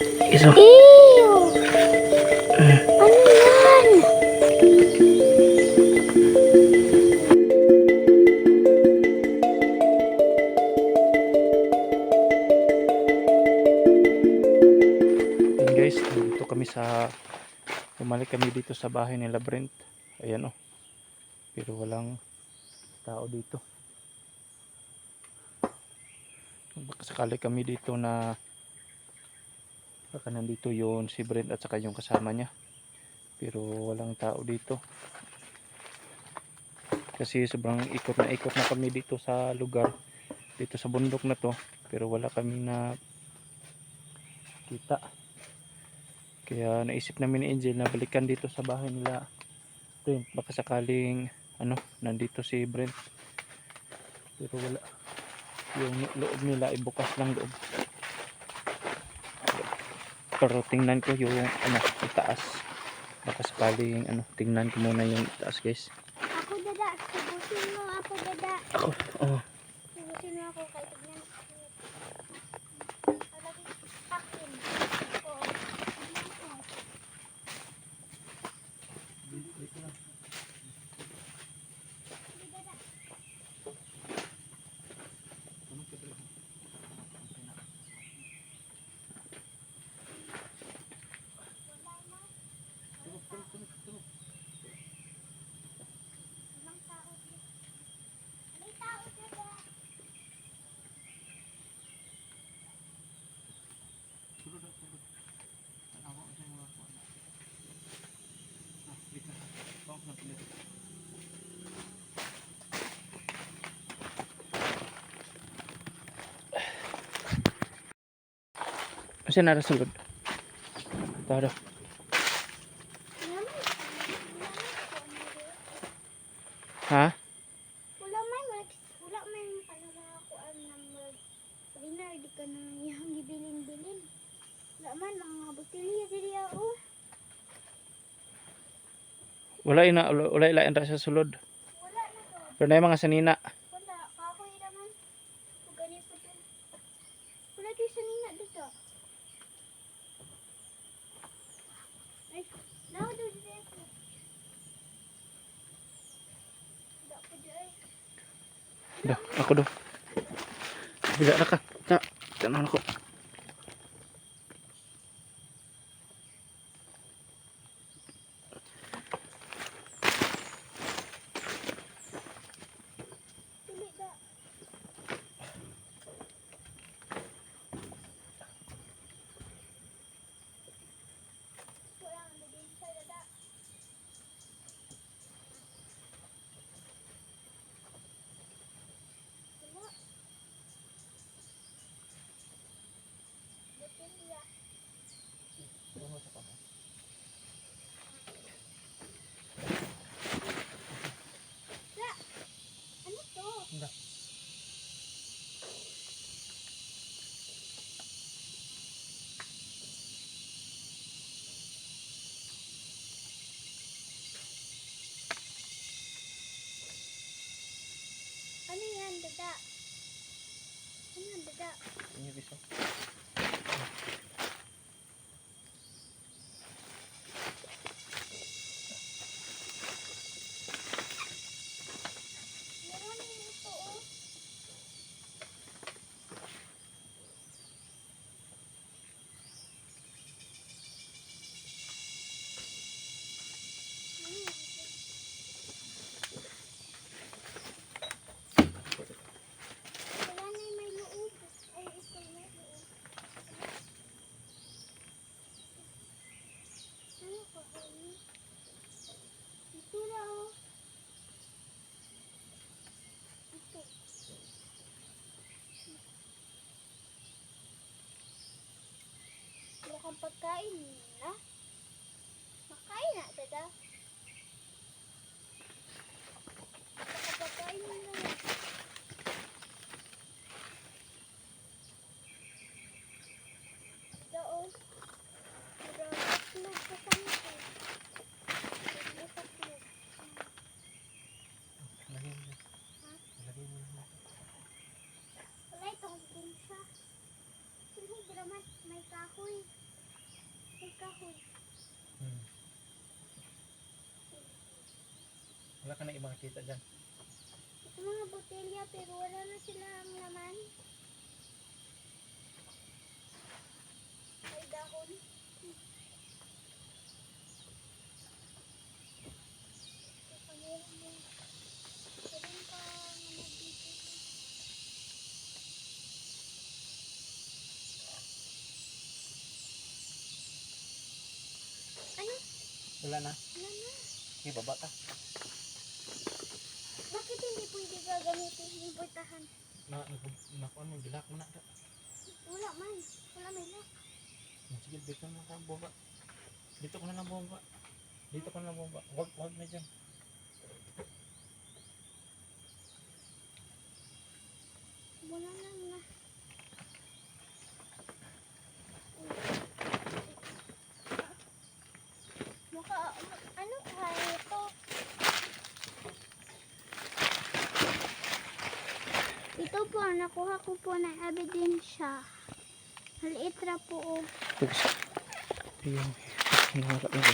Iso. Ew! Ano yan? Yun guys, dito kami sa bumalik kami dito sa bahay nila Brent. Ayan oh. Pero walang tao dito. Baka sakali kami dito na baka nandito yun si Brent at saka yung kasama niya. Pero walang tao dito. Kasi sobrang ikot na ikot na kami dito sa lugar. Dito sa bundok na to. Pero wala kami na kita. Kaya naisip namin ni Angel na balikan dito sa bahay nila. Brent, baka sakaling ano, nandito si Brent. Pero wala. Yung loob nila ay bukas lang loob. Pero tingnan ko yung ano, yung taas. Baka sakaling ano, tingnan ko muna yung taas guys. Ako dada. Subusin mo ako dada. Ako, oh, Subusin mo ako kay tignan. Palagi akin. Ako. May tao dada. Kasi nara sulod. Tara. Ha? Wala may mag wala may palala ako ang number. Rina di ka na yang gibilin-bilin. Wala man mga botelya diri ako. Wala ina wala ila sa sulod. Wala na to. Pero na mga sanina. Wala kahoy naman. Ug gani po to. Wala kay sanina dito. Ay, now do this. Wala po dyan. Do, ako do. Bila na ka. Ta, tanan Ano yan, dada? Ano yan, dada? Ini bisa. Meron din ito, oh. Ano yan? Wala na yung may loob. Ay, ito may loob. Ano pa ba yun? Ito na, oh. Ito. Wala kang pagkain na. Makain na, dada. Wala kang pagkain na. Doon. Pero tatlog sa kanto. Tatlo, tatlo. Wala itong pinsa. Hindi naman may kahoy. Hmm. Wala ka na ibang kita dyan. Ito mga botelya pero wala na silang laman. May dahon. Ano? Wala na. Wala na. Okay, baba ka. Gagamitin yung portahan? Na, na, na, ano, gilak mo na. Wala man. Wala may lock. Sige, dito na ka baba. Dito ka na lang baba. Dito ka na lang baba. Wag, wag na dyan. Wala lang na. Mukha, ano kaya ito? Ito po, nakuha ko po ng ebidensya. Maliit na po. oh. Yung hinara mo.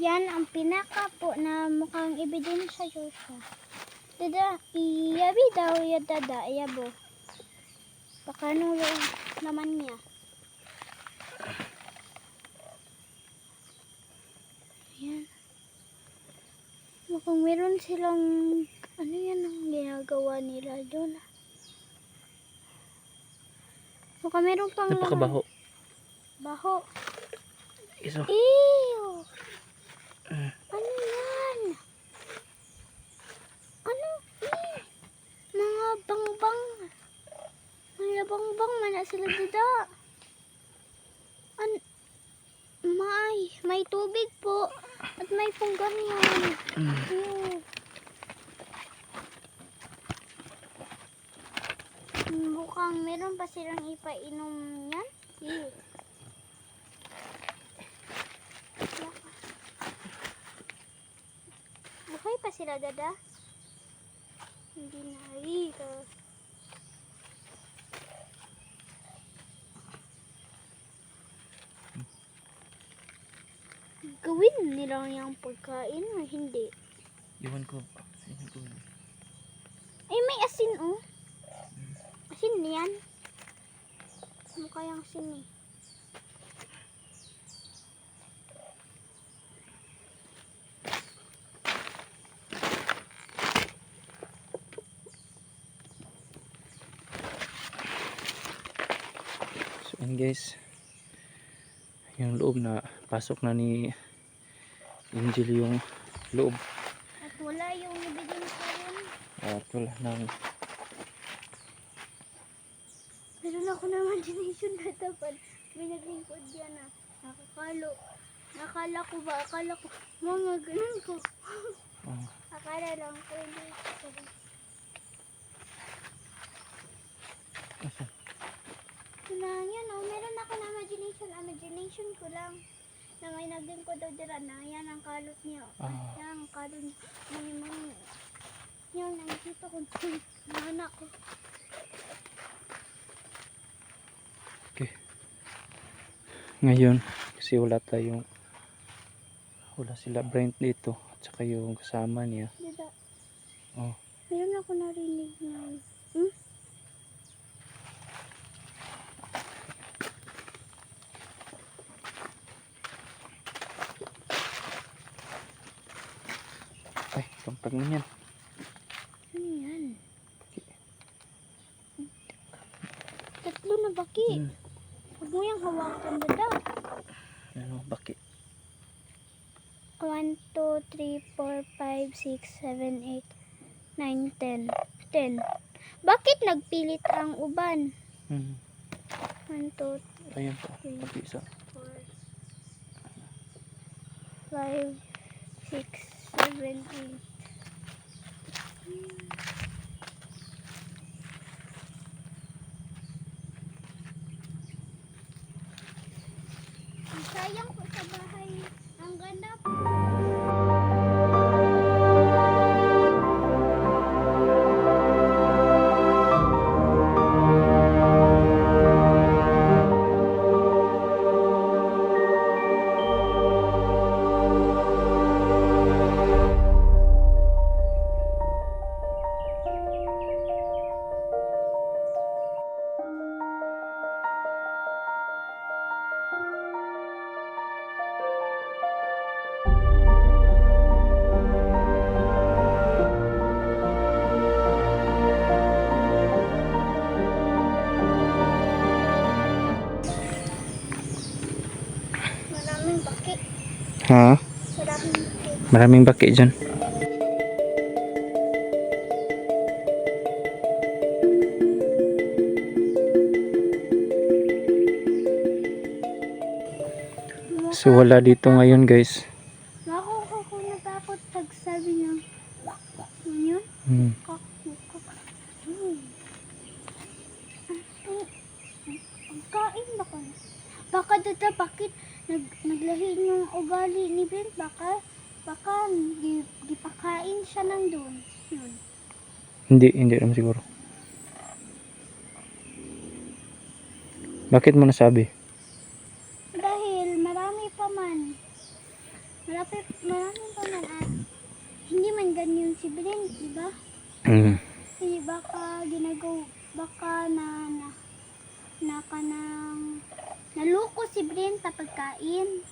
Yan ang pinaka po na mukhang ebidensya Joshua. Dada, iyabi daw ya dada, iyabo. Baka nung naman niya. Yan. Mukhang meron silang, ano yan ang ginagawa nila doon. Mukhang meron pang. Napakabaho. Baho. Iso. Ew! Ah. Ano yan? Ano? Eh, mga bangbang. Mga bangbang mana sila dida. An may, may tubig po. At may punggang yan. Mm. Ew. Mukhang meron pa silang ipainom yan. Ew. Buhay pa sila, dada? Hindi na. Ay, Gawin nila yung pagkain o hindi? Iwan ko. Iwan ko. Ay, may asin oh. Asin yan. Mukha yung asin eh. So guys. Yung loob na pasok na ni Angel yung loob. At wala yung nabigyan ko rin. At wala nang Meron ako na imagination na dapat. May naglingkod yan na. Nakakalo. Nakala ko ba? Akala ko. Mga ganun ko. oh, Akala lang ko. Hindi ko. Na yan oh. Meron ako na imagination. Imagination ko lang. Na may naglingkod daw dira na. Yan ang kalot niya. Ah. Yan ang kalot niya. May mga. Yan nakikita ko. Anak ko. ngayon kasi wala tayong wala sila Brent dito at saka yung kasama niya. Dada. Oh. Meron ako narinig na. Hmm? Ay, na yan. Ano yan? Tatlo na baki. Hmm. Huwag mo yung hawakan dada. Ano, baki. 1, 2, 3, 4, 5, 6, 7, 8, 9, 10. 10. Bakit nagpilit ang uban? Hmm. 1, 2, Ayan po. Pati isa. 4, 5, 6, 7, 8. Ha? Maraming baki dyan. So wala dito ngayon guys. Ako ako natakot pag sabi niya. Yun? Hmm. Kak, kak. Hmm. Ah, Ang kain ba ka? Baka dada, bakit nag, naglahi yung ugali ni Ben? Baka, baka di, dipakain siya nandun. Yun. Hindi, hindi naman siguro. Bakit mo nasabi? Dahil marami pa man. Marami, marami pa man at hindi man ganyan si Ben, di ba? Hmm. Hindi baka ginagaw, baka na, na, na ka nang, naluko si Bren sa pagkain.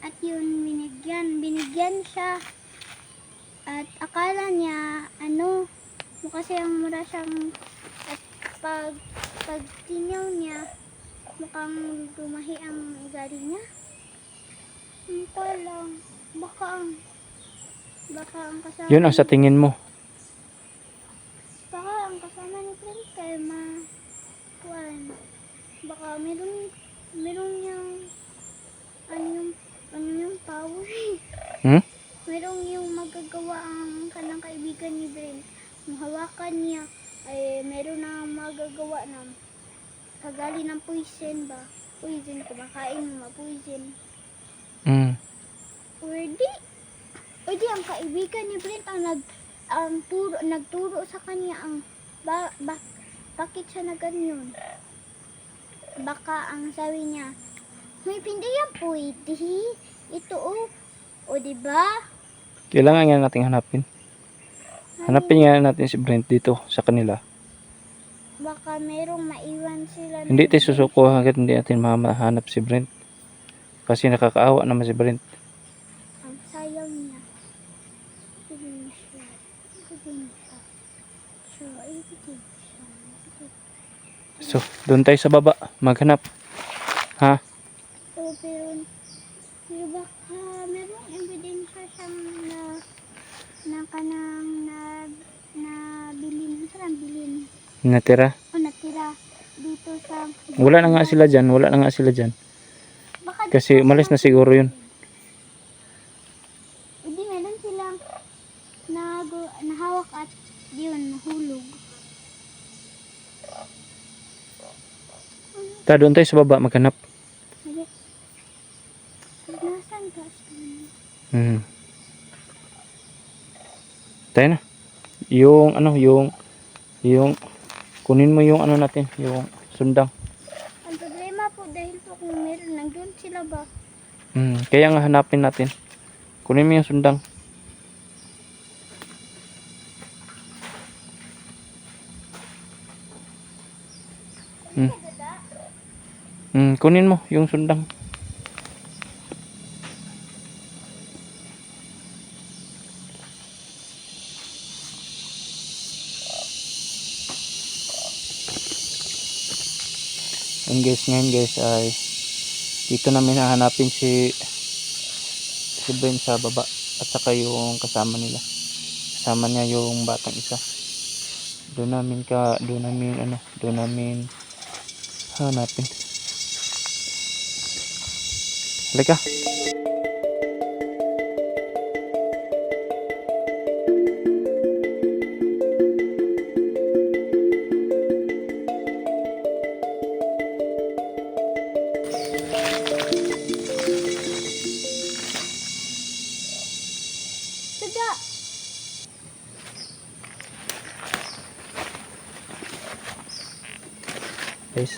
At yun, binigyan, binigyan siya. At akala niya, ano, mukha siyang mura siyang, at pag, pag tinyaw niya, mukhang gumahi ang ugali niya. Ang lang, baka ang, baka ang kasama Yun ang sa tingin mo. Baka ang kasama ni Prince kay ma... Kuan. Baka meron... Meron niyang... Ano yung... Ano yung power eh. Hmm? Meron yung magagawa ang kanang kaibigan ni Bren. Mahawakan niya ay meron na magagawa ng kagali ng poison ba? Poison, kumakain mo ma-poison. Hmm. Pwede. Pwede ang kaibigan ni Brent ang nag ang turo nagturo sa kanya ang ba, ba bakit siya na ganyan. Baka ang sabi niya, may hindi yan pwede. Ito oh. O di ba? Kailangan nga nating hanapin. Hanapin nga natin si Brent dito sa kanila. Baka merong maiwan sila. Hindi tayo susuko hanggat hindi natin mahanap si Brent. Kasi nakakaawa naman si Brent. Ang sayaw niya. Ibigin siya. Ibigin siya. Siya, ibigin siya. So, doon tayo sa baba. Maghanap. Ha? Oo, pero, pero baka merong ebidensya siyang na, na kanang na, na bilin, saan bilin? Natira. O natira dito sa... Wala na nga sila dyan. Wala na nga sila dyan. Baka Kasi sa- na siguro yun. Hindi, meron silang nag, nahawak at yun, nahulog. Ta, doon tayo sa baba. Maghanap. Nasaan ka? Hmm. Tayo na. Yung ano, yung yung kunin mo yung ano natin, yung sundang. Ang problema po dahil po kung meron, nandun sila ba? Hmm, kaya nga hanapin natin. Kunin mo yung sundang. Hmm. Hmm, kunin mo yung sundang. Yung guys ngayon guys ay dito namin hahanapin si si Ben sa baba at saka yung kasama nila. Kasama niya yung batang isa. Doon namin ka doon namin ano doon namin hanapin halika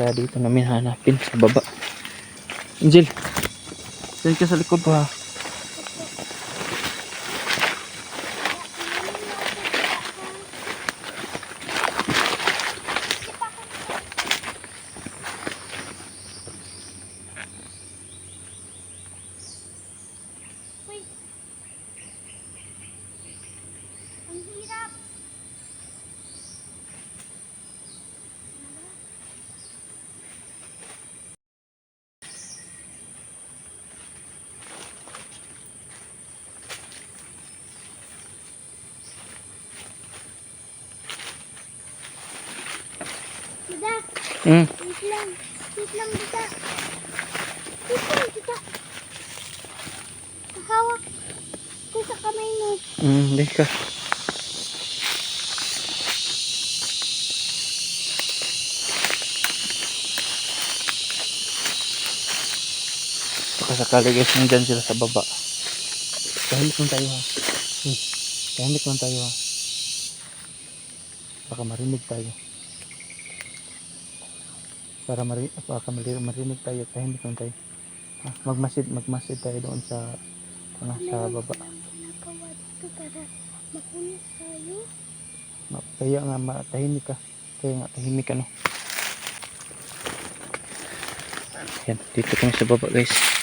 ah, dito namin hanapin sa baba. Angel dyan ka sa likod ko ha Uy! Ang hirap! Mm. Wait lang. Wait lang, tita. Wait lang, tita. Hawak ko sa kamay mo. Mm, di ka. Baka sakali guys, nandyan sila sa baba. Tahimik lang tayo ha. Hmm. Tahimik lang tayo ha. Baka marinig tayo. Para marinig, baka marinig, tayo. Tahimik lang tayo. Ha? Magmasid, magmasid tayo doon sa, ano, sa baba. Kaya nga ma- tahimik ka. Kaya nga tahimik ka no. Yan, dito kami sa baba guys.